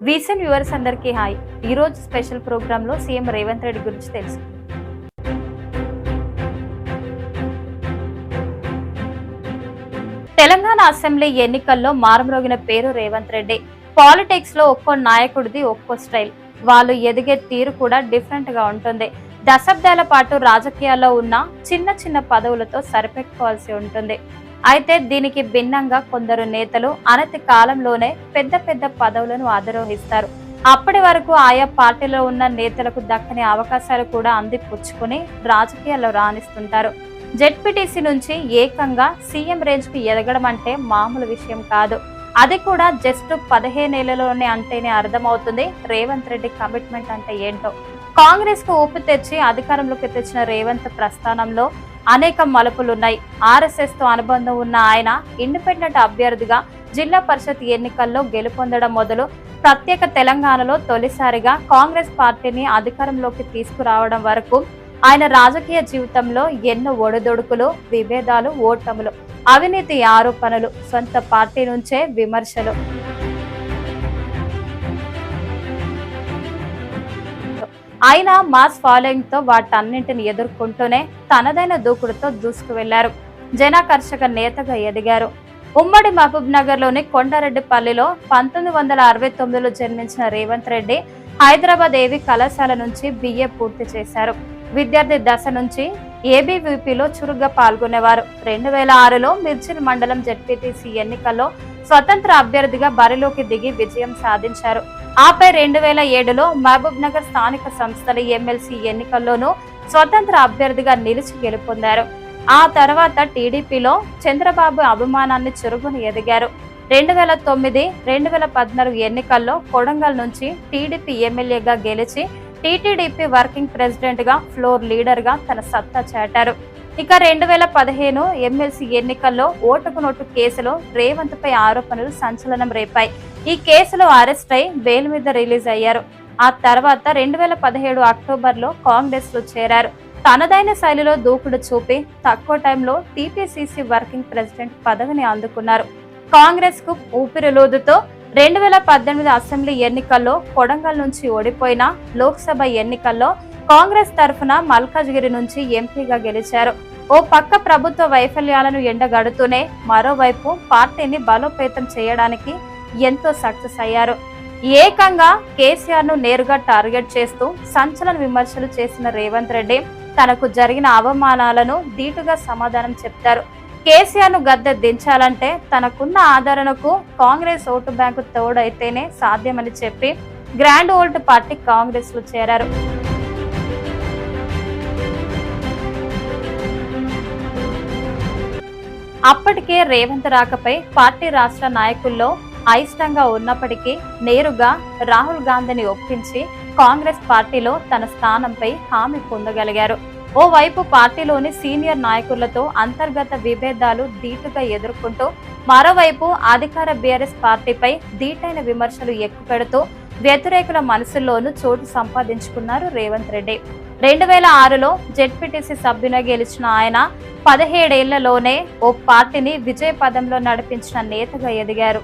వీసన్ viewers అందరికీ hi. ఈరోజు special ప్రోగ్రామ్లో సీఎం రేవంత్ రెడ్డి గురించి తెలుసు. తెలంగాణ అసెంబ్లీ ఎన్నికల్లో మారుమ్రోగిన పేరు రేవంత్ రెడ్డి. పాలిటిక్స్లో ఒక్కో నాయకుడిది ఒక్కో స్టైల్. వాళ్ళు ఎదిగే తీరు కూడా డిఫరెంట్గా ఉంటుంది. దశాబ్దాల పాటు రాజకీయాల్లో ఉన్న చిన్న చిన్న పదవులతో సరిపెట్టుకోవాల్సి ఉంటుంది. అయితే దీనికి భిన్నంగా కొందరు నేతలు అనతి కాలంలోనే పెద్ద పెద్ద పదవులను అధిరోహిస్తారు అప్పటి వరకు ఆయా పార్టీలో ఉన్న నేతలకు దక్కని అవకాశాలు కూడా అందిపుచ్చుకుని రాజకీయాల్లో రాణిస్తుంటారు. జెడ్పీటీసీ నుంచి ఏకంగా సీఎం రేంజ్కి ఎదగడం అంటే మామూలు విషయం కాదు. అది కూడా జస్ట్ పదిహేనేళ్ళలోనే అంటేనే అర్థమవుతుంది రేవంత్ రెడ్డి కమిట్మెంట్ అంటే ఏంటో. కాంగ్రెస్కు ఊపి తెచ్చి అధికారంలోకి తెచ్చిన రేవంత్ ప్రస్థానంలో అనేక మలుపులున్నాయి. ఆర్ఎస్ఎస్తో అనుబంధం ఉన్న ఆయన ఇండిపెండెంట్ అభ్యర్థిగా జిల్లా పరిషత్ ఎన్నికల్లో గెలుపొందడం మొదలు ప్రత్యేక తెలంగాణలో తొలిసారిగా కాంగ్రెస్ పార్టీని అధికారంలోకి తీసుకురావడం వరకు ఆయన రాజకీయ జీవితంలో ఎన్నో ఒడిదొడుకులు విభేదాలు ఓటములు అవినీతి ఆరోపణలు సొంత పార్టీ నుంచే విమర్శలు. ఆయన మాస్ ఫాలోయింగ్తో వాటన్నింటిని ఎదుర్కొంటూనే తనదైన దూకుడుతో దూసుకు వెళ్ళారు జనాకర్షక నేతగా ఎదిగారు. ఉమ్మడి మహబూబ్ నగర్లోని కొండారెడ్డిపల్లిలో పంతొమ్మిది వందల అరవై తొమ్మిదిలో జన్మించిన రేవంత్ రెడ్డి హైదరాబాద్ ఏవి కళాశాల నుంచి బిఏ పూర్తి చేశారు. విద్యార్థి దశ నుంచి ఏబీవీపీలో చురుగ్గా పాల్గొనేవారు. రెండు వేల ఆరులో మిర్చిల్ మండలం జడ్పీటీసీ ఎన్నికల్లో స్వతంత్ర అభ్యర్థిగా బరిలోకి దిగి విజయం సాధించారు. ఆపై రెండు వేల ఏడులో మహబూబ్ నగర్ స్థానిక సంస్థల ఎమ్మెల్సీ ఎన్నికల్లోనూ స్వతంత్ర అభ్యర్థిగా నిలిచి గెలుపొందారు. ఆ తర్వాత టీడీపీలో చంద్రబాబు అభిమానాన్ని చురుగును ఎదిగారు. రెండు వేల తొమ్మిది రెండు వేల పద్నాలుగు ఎన్నికల్లో కొడంగల్ నుంచి టీడీపీ ఎమ్మెల్యేగా గెలిచి టీటీడీపీ వర్కింగ్ ప్రెసిడెంట్గా ఫ్లోర్ లీడర్గా తన సత్తా చాటారు. ఇక రెండు వేల పదిహేను ఎమ్మెల్సీ ఎన్నికల్లో ఓటుకు నోటు కేసులో రేవంత్ పై ఆరోపణలు సంచలనం రేపాయి. ఈ కేసులో అరెస్ట్ అయి బెయిల్ మీద రిలీజ్ అయ్యారు. ఆ తర్వాత రెండు వేల పదిహేడు అక్టోబర్లో కాంగ్రెస్లో చేరారు. తనదైన శైలిలో దూకుడు చూపి తక్కువ టైంలో టీపీసీసీ వర్కింగ్ ప్రెసిడెంట్ పదవిని అందుకున్నారు. కాంగ్రెస్కు ఊపిరిలోదుతో రెండు వేల పద్దెనిమిది అసెంబ్లీ ఎన్నికల్లో కొడంగల్ నుంచి ఓడిపోయిన లోక్సభ ఎన్నికల్లో కాంగ్రెస్ తరఫున మల్కాజ్గిరి నుంచి ఎంపీగా గెలిచారు. ఓ పక్క ప్రభుత్వ వైఫల్యాలను ఎండగడుతూనే మరోవైపు పార్టీని బలోపేతం చేయడానికి ఎంతో సక్సెస్ అయ్యారు. ఏకంగా కేసీఆర్ను నేరుగా టార్గెట్ చేస్తూ సంచలన విమర్శలు చేసిన రేవంత్ రెడ్డి తనకు జరిగిన అవమానాలను ధీటుగా సమాధానం చెప్తారు. కేసీఆర్ను గద్దె దించాలంటే తనకున్న ఆదరణకు కాంగ్రెస్ ఓటు బ్యాంకు తోడైతేనే సాధ్యమని చెప్పి గ్రాండ్ ఓల్డ్ పార్టీ కాంగ్రెస్లో చేరారు. అప్పటికే రేవంత్ రాకపై పార్టీ రాష్ట్ర నాయకుల్లో అయిష్టంగా ఉన్నప్పటికీ నేరుగా రాహుల్ గాంధీని ఒప్పించి కాంగ్రెస్ పార్టీలో తన స్థానంపై హామీ పొందగలిగారు. ఓవైపు పార్టీలోని సీనియర్ నాయకులతో అంతర్గత విభేదాలు ధీటుగా ఎదుర్కొంటూ మరోవైపు అధికార బీఆర్ఎస్ పార్టీపై ధీటైన విమర్శలు ఎక్కుపెడుతూ వ్యతిరేకుల మనసుల్లోనూ చోటు సంపాదించుకున్నారు రేవంత్ రెడ్డి. రెండు వేల ఆరులో జెడ్పీటీసీ సభ్యునిగా గెలిచిన ఆయన పదిహేడేళ్ళలోనే ఓ పార్టీని విజయ పదంలో నడిపించిన నేతగా ఎదిగారు.